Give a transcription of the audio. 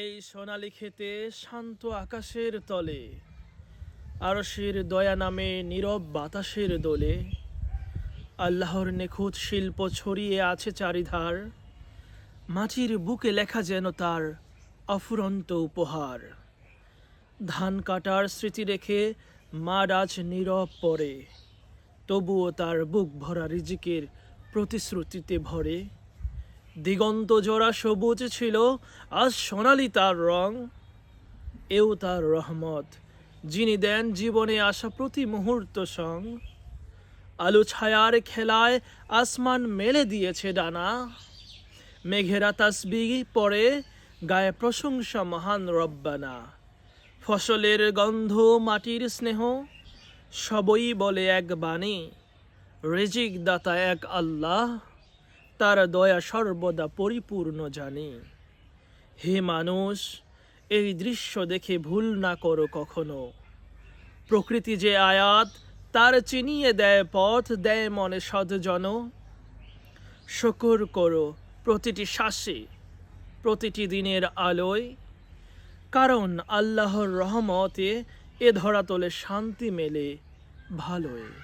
এই সোনালি খেতে শান্ত আকাশের তলে, আরশের দয়া নামে নীরব বাতাসের দোলে। আল্লাহর নিখুঁত শিল্প ছড়িয়ে আছে চারিধার, মাটির বুকে লেখা যেন তার অফুরন্ত উপহার। ধান কাটার স্মৃতি রেখে মা আজ নীরব পড়ে, তবুও তার বুক ভরা রিজিকের প্রতিশ্রুতিতে ভরে। দিগন্ত জোড়া সবুজ ছিল, আজ সোনালি তার রং। এও তার রহমত, যিনি দেন জীবনে আসা প্রতি মুহূর্ত সং। আলো ছায়ার খেলায় আসমান মেলে দিয়েছে ডানা। মেঘেরা তাসবি পরে গায়ে প্রশংসা মহান রব্বানা। ফসলের গন্ধ, মাটির স্নেহ, সবই বলে এক বাণী, রেজিক দাতা এক আল্লাহ। তার দয়া সর্বদা পরিপূর্ণ জানি। হে মানুষ, এই দৃশ্য দেখে ভুল না করো কখনো। প্রকৃতি যে আয়াত, তার চিনিয়ে দেয় পথ, দেয় মনে সদজন শকর করো প্রতিটি শ্বাসে, প্রতিটি দিনের আলোয়। কারণ আল্লাহর রহমতে এ ধরাতলে শান্তি মেলে ভালোয়।